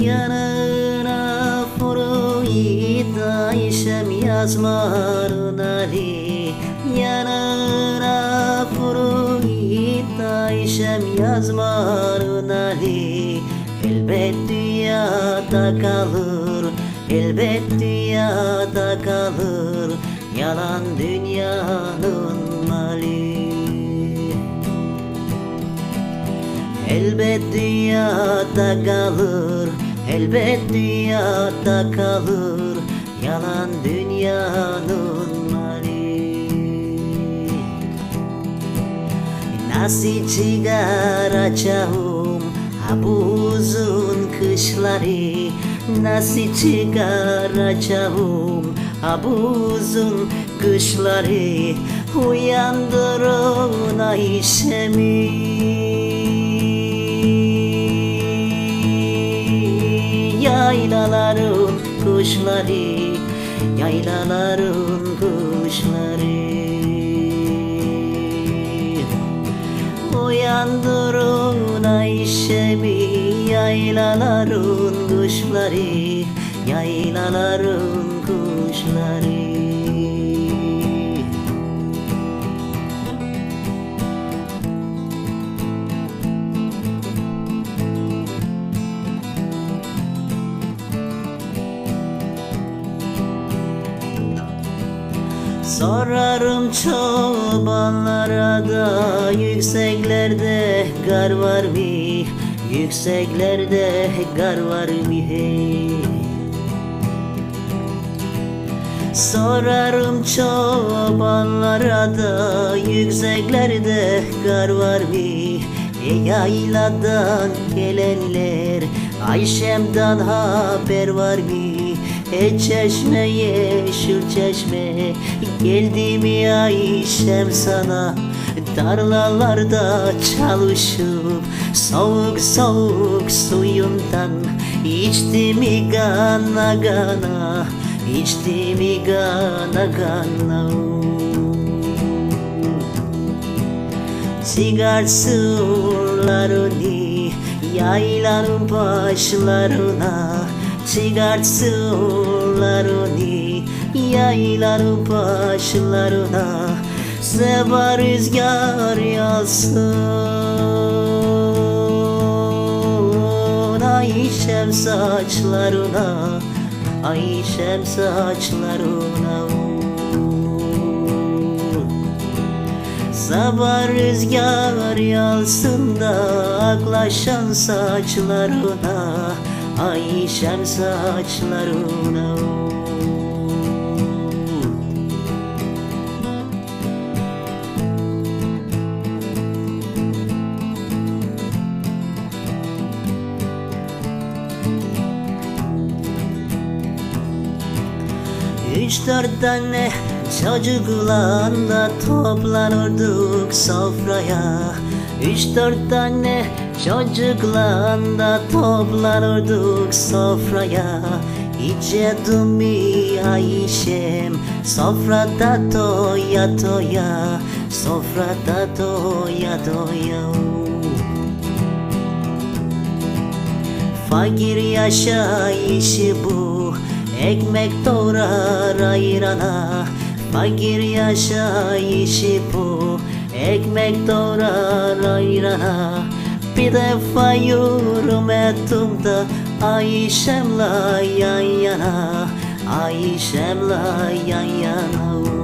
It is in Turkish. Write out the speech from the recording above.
Yanına Freud Ayşem yazmarın Ali Yanına Freud Ayşem yazmarın Ali Elbet dünyada kalır Elbet dünyada kalır Yalan dünyanın mali. Elbet dünyada kalır Elbet dünyada kalır Yalan dünyanın mali. Nasıl çıkaracağım ha bu uzun kışları? Nasıl çıkaracağım ha bu uzun kışları? Uyandırın Ayşe'mi Yaylaların kuşları Yaylaların kuşları. Uyandırın Ayşe'mi Yaylaların kuşları Yaylaların kuşları Sorarım çobanlara da Yükseklerde gar var mı? Yükseklerde gar var mı? Hey? Sorarım çobanlara da Yükseklerde gar var mı? E yayladan gelenler Ayşem'den haber var mı? E çeşme yeşil çeşme Geldi mi Ayşem sana. Tarlalarda çalışıp Soğuk soğuk suyundan İçti mi gana gana İçti mi gana. Gana Çıkarsınlarını yaylanın başlarına Çıkarsınlarını yaylanın başlarına. Seba rüzgar yalsın Ayşem saçlarına. Ayşem saçlarına Sabah rüzgar yalsın da aklaşan saçlarına Ayşem saçlarına Üç dört tane çocukla toplanırdık sofraya Üç dört tane çocukla da toplanırdık sofraya. İçedim mi Ayşem sofrada doya doya Sofrada doya doya Fakir yaşayışı bu Ekmek doğrar ayrana Fakir yaşayışı bu Ekmek doğrar ayrana Bir defa yorum ettim da Ayşem'la yan yana Ayşem'la yan yana